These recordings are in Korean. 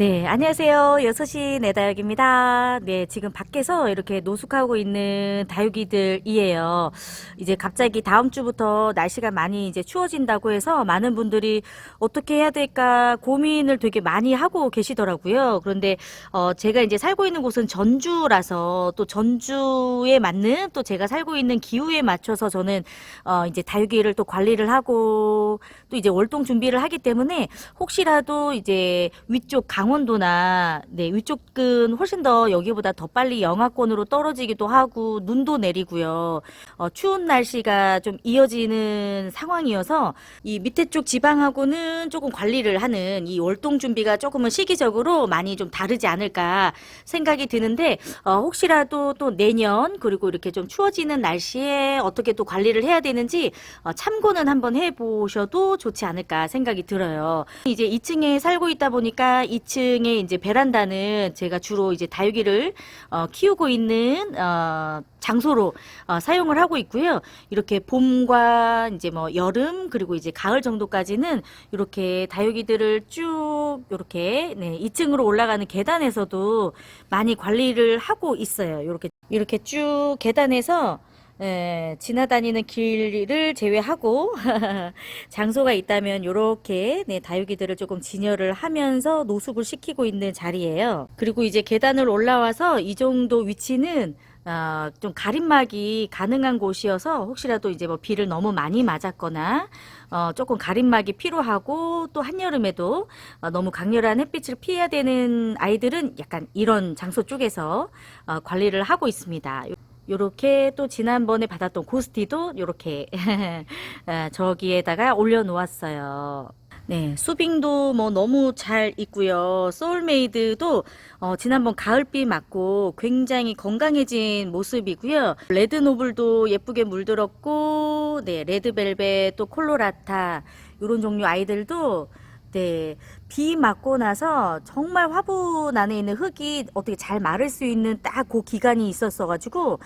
네, 안녕하세요. 6시 내다육입니다. 네, 지금 밖에서 이렇게 노숙하고 있는 다육이들이에요. 이제 갑자기 다음 주부터 날씨가 많이 이제 추워진다고 해서 많은 분들이 어떻게 해야 될까 고민을 되게 많이 하고 계시더라고요. 그런데, 어, 제가 이제 살고 있는 곳은 전주라서 또 전주에 맞는 또 제가 살고 있는 기후에 맞춰서 저는, 어, 이제 다육이를 또 관리를 하고 또 이제 월동 준비를 하기 때문에 혹시라도 이제 위쪽 강 원도나 네 위쪽은 훨씬 더 여기보다 더 빨리 영하권으로 떨어지기도 하고 눈도 내리고요. 어, 추운 날씨가 좀 이어지는 상황이어서 이 밑에 쪽 지방하고는 조금 관리를 하는 이 월동 준비가 조금은 시기적으로 많이 좀 다르지 않을까 생각이 드는데 어, 혹시라도 또 내년 그리고 이렇게 좀 추워지는 날씨에 어떻게 또 관리를 해야 되는지 어, 참고는 한번 해보셔도 좋지 않을까 생각이 들어요. 이제 2층에 살고 있다 보니까 2층 에 이제 베란다는 제가 주로 이제 다육이를 어, 키우고 있는 어, 장소로 어, 사용을 하고 있고요. 이렇게 봄과 이제 뭐 여름 그리고 이제 가을 정도까지는 이렇게 다육이들을 쭉 이렇게 네, 2층으로 올라가는 계단에서도 많이 관리를 하고 있어요. 이렇게 이렇게 쭉 계단에서 예, 지나다니는 길을 제외하고 장소가 있다면 이렇게 네, 다육이들을 조금 진열을 하면서 노숙을 시키고 있는 자리예요. 그리고 이제 계단을 올라와서 이 정도 위치는 아, 좀 가림막이 가능한 곳이어서 혹시라도 이제 뭐 비를 너무 많이 맞았거나 어, 조금 가림막이 필요하고 또 한여름에도 어, 너무 강렬한 햇빛을 피해야 되는 아이들은 약간 이런 장소 쪽에서 어, 관리를 하고 있습니다. 요렇게 또 지난번에 받았던 고스티도 요렇게 아, 저기에다가 올려놓았어요. 네, 수빙도 뭐 너무 잘 있고요. 소울메이드도 어, 지난번 가을비 맞고 굉장히 건강해진 모습이고요. 레드노블도 예쁘게 물들었고, 네, 레드벨벳 또 콜로라타 이런 종류 아이들도 네, 비 맞고 나서 정말 화분 안에 있는 흙이 어떻게 잘 마를 수 있는 딱 그 기간이 있었어가지고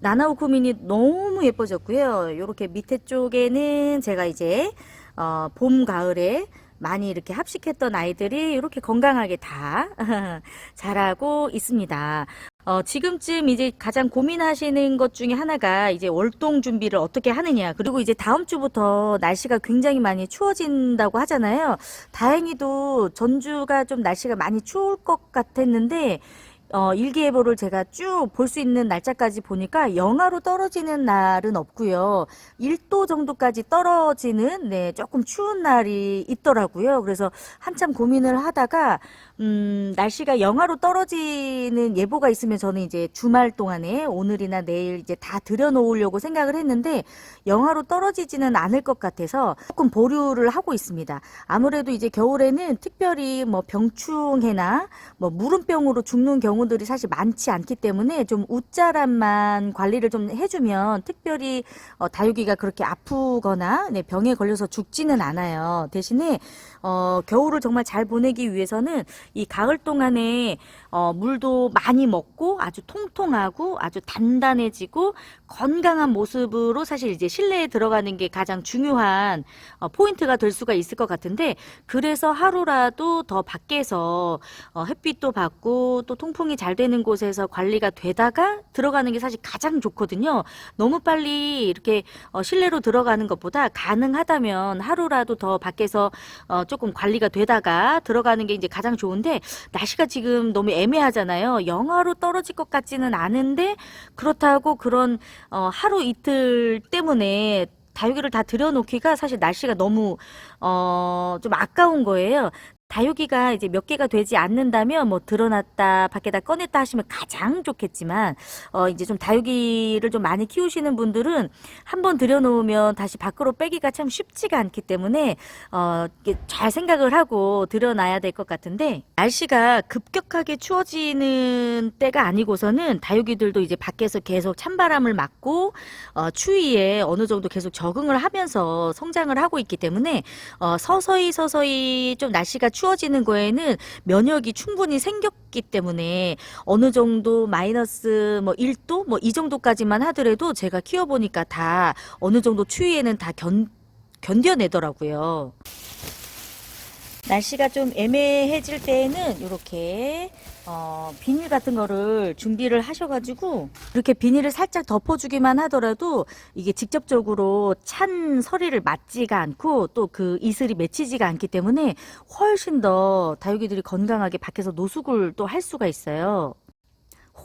나나우 쿠민이 너무 예뻐졌고요. 요렇게 밑에 쪽에는 제가 이제 어, 봄, 가을에 많이 이렇게 합식했던 아이들이 이렇게 건강하게 다 자라고 있습니다. 어, 지금쯤 이제 가장 고민하시는 것 중에 하나가 이제 월동 준비를 어떻게 하느냐. 그리고 이제 다음 주부터 날씨가 굉장히 많이 추워진다고 하잖아요. 다행히도 전주가 좀 날씨가 많이 추울 것 같았는데, 어, 일기예보를 제가 쭉 볼 수 있는 날짜까지 보니까 영하로 떨어지는 날은 없고요. 1도 정도까지 떨어지는 네, 조금 추운 날이 있더라고요. 그래서 한참 고민을 하다가 음, 날씨가 영하로 떨어지는 예보가 있으면 저는 이제 주말 동안에 오늘이나 내일 이제 다 들여 놓으려고 생각을 했는데 영하로 떨어지지는 않을 것 같아서 조금 보류를 하고 있습니다. 아무래도 이제 겨울에는 특별히 뭐 병충해나 뭐 무름병으로 죽는 경우 들이 사실 많지 않기 때문에 좀 웃자란만 관리를 좀 해주면 특별히 어, 다육이가 그렇게 아프거나 네, 병에 걸려서 죽지는 않아요. 대신에 어, 겨울을 정말 잘 보내기 위해서는 이 가을 동안에 어, 물도 많이 먹고 아주 통통하고 아주 단단해지고 건강한 모습으로 사실 이제 실내에 들어가는 게 가장 중요한 어, 포인트가 될 수가 있을 것 같은데 그래서 하루라도 더 밖에서 어, 햇빛도 받고 또 통풍 이 잘 되는 곳에서 관리가 되다가 들어가는 게 사실 가장 좋거든요. 너무 빨리 이렇게 어, 실내로 들어가는 것보다 가능하다면 하루라도 더 밖에서 어, 조금 관리가 되다가 들어가는 게 이제 가장 좋은데 날씨가 지금 너무 애매하잖아요. 영하로 떨어질 것 같지는 않은데 그렇다고 그런 어, 하루 이틀 때문에 다육이를 다 들여놓기가 사실 날씨가 너무 어, 좀 아까운 거예요. 다육이가 이제 몇 개가 되지 않는다면 뭐 드러났다 밖에다 꺼냈다 하시면 가장 좋겠지만 어 이제 좀 다육이를 좀 많이 키우시는 분들은 한번 들여놓으면 다시 밖으로 빼기가 참 쉽지가 않기 때문에 어 이게 잘 생각을 하고 들여놔야 될 것 같은데 날씨가 급격하게 추워지는 때가 아니고서는 다육이들도 이제 밖에서 계속 찬바람을 맞고 어 추위에 어느 정도 계속 적응을 하면서 성장을 하고 있기 때문에 어 서서히 서서히 좀 날씨가 추워지는 거에는 면역이 충분히 생겼기 때문에 어느 정도 마이너스 뭐 1도 뭐 이 정도까지만 하더라도 제가 키워보니까 다 어느 정도 추위에는 다 견, 견뎌내더라고요. 날씨가 좀 애매해질 때에는 이렇게 어, 비닐 같은 거를 준비를 하셔가지고 이렇게 비닐을 살짝 덮어주기만 하더라도 이게 직접적으로 찬 서리를 맞지가 않고 또 그 이슬이 맺히지가 않기 때문에 훨씬 더 다육이들이 건강하게 밖에서 노숙을 또 할 수가 있어요.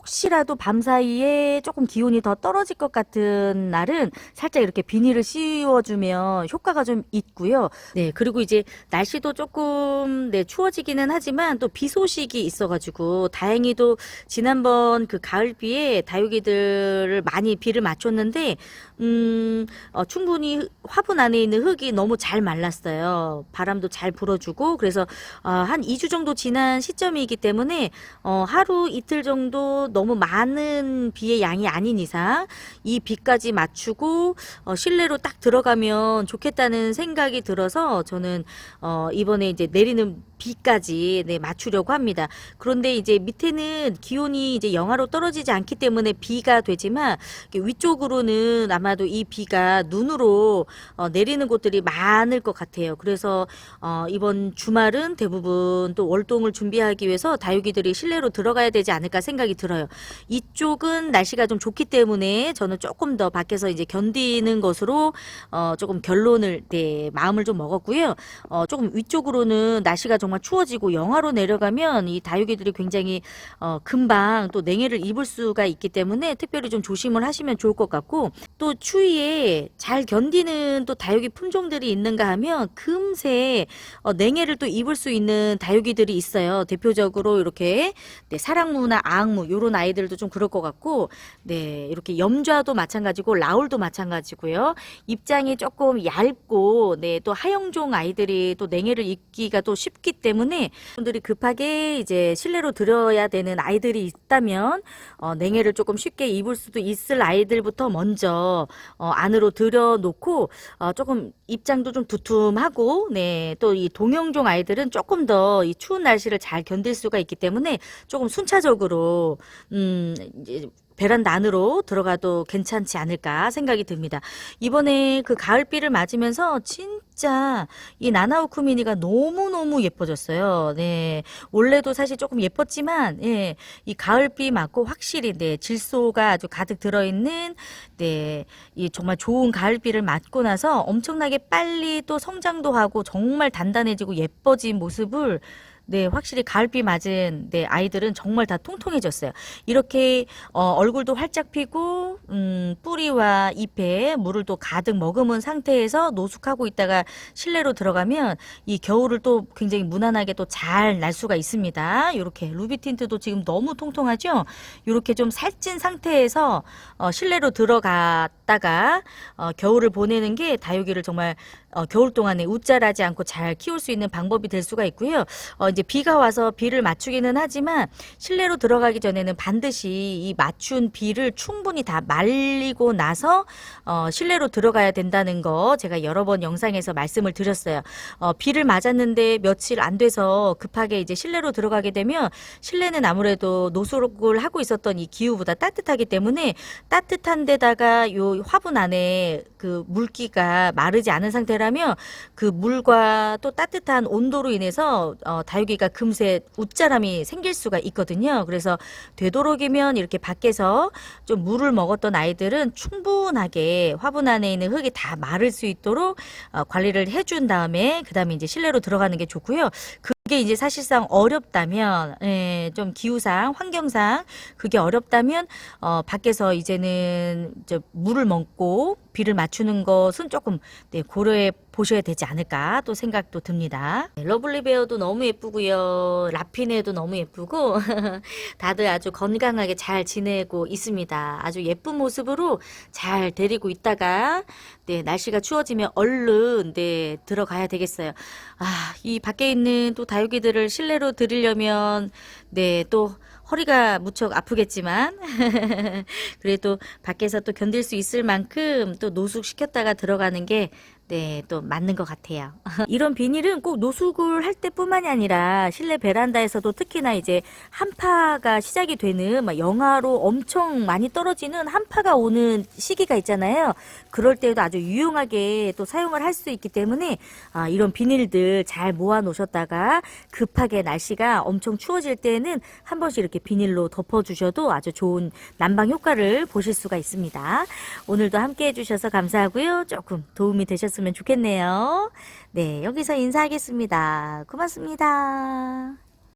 혹시라도 밤 사이에 조금 기온이 더 떨어질 것 같은 날은 살짝 이렇게 비닐을 씌워주면 효과가 좀 있고요. 네, 그리고 이제 날씨도 조금 네, 추워지기는 하지만 또 비 소식이 있어가지고 다행히도 지난번 그 가을비에 다육이들을 많이 비를 맞췄는데 음, 어, 충분히 화분 안에 있는 흙이 너무 잘 말랐어요. 바람도 잘 불어주고 그래서 어, 한 2주 정도 지난 시점이기 때문에 어, 하루 이틀 정도 너무 많은 비의 양이 아닌 이상 이 비까지 맞추고 어, 실내로 딱 들어가면 좋겠다는 생각이 들어서 저는 어, 이번에 이제 내리는 비까지 네, 맞추려고 합니다. 그런데 이제 밑에는 기온이 이제 영하로 떨어지지 않기 때문에 비가 되지만 위쪽으로는 아마 도 이 비가 눈으로 어, 내리는 곳들이 많을 것 같아요. 그래서 어, 이번 주말은 대부분 또 월동을 준비하기 위해서 다육이들이 실내로 들어가야 되지 않을까 생각이 들어요. 이쪽은 날씨가 좀 좋기 때문에 저는 조금 더 밖에서 이제 견디는 것으로 어, 조금 결론을 네, 마음을 좀 먹었고요. 어, 조금 위쪽으로는 날씨가 정말 추워지고 영하로 내려가면 이 다육이들이 굉장히 어, 금방 또 냉해를 입을 수가 있기 때문에 특별히 좀 조심을 하시면 좋을 것 같고 또 추위에 잘 견디는 또 다육이 품종들이 있는가 하면 금세 어, 냉해를 또 입을 수 있는 다육이들이 있어요. 대표적으로 이렇게 네, 사랑무나 아악무 요런 아이들도 좀 그럴 것 같고 네 이렇게 염좌도 마찬가지고 라울도 마찬가지고요. 입장이 조금 얇고 네 또 하영종 아이들이 또 냉해를 입기가 또 쉽기 때문에 분들이 급하게 이제 실내로 들여야 되는 아이들이 있다면 어, 냉해를 조금 쉽게 입을 수도 있을 아이들부터 먼저 어, 안으로 들여놓고 어, 조금 입장도 좀 두툼하고 네 또 이 동영종 아이들은 조금 더 이 추운 날씨를 잘 견딜 수가 있기 때문에 조금 순차적으로 음 이제 베란다 안으로 들어가도 괜찮지 않을까 생각이 듭니다. 이번에 그 가을비를 맞으면서 진짜 이 나나우쿠 미니가 너무너무 예뻐졌어요. 네. 원래도 사실 조금 예뻤지만, 예, 이 가을비 맞고 확실히, 네, 질소가 아주 가득 들어있는, 네, 이 정말 좋은 가을비를 맞고 나서 엄청나게 빨리 또 성장도 하고 정말 단단해지고 예뻐진 모습을 네, 확실히 가을비 맞은 네, 아이들은 정말 다 통통해졌어요. 이렇게 어, 얼굴도 활짝 피고 음, 뿌리와 잎에 물을 또 가득 머금은 상태에서 노숙하고 있다가 실내로 들어가면 이 겨울을 또 굉장히 무난하게 또 잘 날 수가 있습니다. 이렇게 루비 틴트도 지금 너무 통통하죠? 이렇게 좀 살찐 상태에서 어, 실내로 들어갔다가 어, 겨울을 보내는 게 다육이를 정말 어, 겨울 동안에 웃자라지 않고 잘 키울 수 있는 방법이 될 수가 있고요. 어, 이제 비가 와서 비를 맞추기는 하지만 실내로 들어가기 전에는 반드시 이 맞춘 비를 충분히 다 말리고 나서 어, 실내로 들어가야 된다는 거 제가 여러 번 영상에서 말씀을 드렸어요. 어, 비를 맞았는데 며칠 안 돼서 급하게 이제 실내로 들어가게 되면 실내는 아무래도 노숙을 하고 있었던 이 기후보다 따뜻하기 때문에 따뜻한 데다가 요 화분 안에 그 물기가 마르지 않은 상태라 면 그 물과 또 따뜻한 온도로 인해서 어, 다육이가 금세 웃자람이 생길 수가 있거든요. 그래서 되도록이면 이렇게 밖에서 좀 물을 먹었던 아이들은 충분하게 화분 안에 있는 흙이 다 마를 수 있도록 어, 관리를 해준 다음에 그 다음에 이제 실내로 들어가는 게 좋고요. 그 게 이제 사실상 어렵다면, 예, 좀 기후상, 환경상 그게 어렵다면, 어, 밖에서 이제는 저 물을 먹고 비를 맞추는 것은 조금 네, 고려해 보셔야 되지 않을까 또 생각도 듭니다. 네, 러블리 베어도 너무 예쁘고요. 라피네도 너무 예쁘고 다들 아주 건강하게 잘 지내고 있습니다. 아주 예쁜 모습으로 잘 데리고 있다가 네, 날씨가 추워지면 얼른 네, 들어가야 되겠어요. 아, 이 밖에 있는 또 다육이들을 실내로 들이려면 네, 또 허리가 무척 아프겠지만 그래도 밖에서 또 견딜 수 있을 만큼 또 노숙시켰다가 들어가는 게 네, 또 맞는 것 같아요. 이런 비닐은 꼭 노숙을 할 때뿐만이 아니라 실내 베란다에서도 특히나 이제 한파가 시작이 되는 막 영하로 엄청 많이 떨어지는 한파가 오는 시기가 있잖아요. 그럴 때에도 아주 유용하게 또 사용을 할 수 있기 때문에 아, 이런 비닐들 잘 모아 놓으셨다가 급하게 날씨가 엄청 추워질 때는 한 번씩 이렇게 비닐로 덮어 주셔도 아주 좋은 난방 효과를 보실 수가 있습니다. 오늘도 함께 해 주셔서 감사하고요. 조금 도움이 되 좋겠네요. 네, 여기서 인사하겠습니다. 고맙습니다.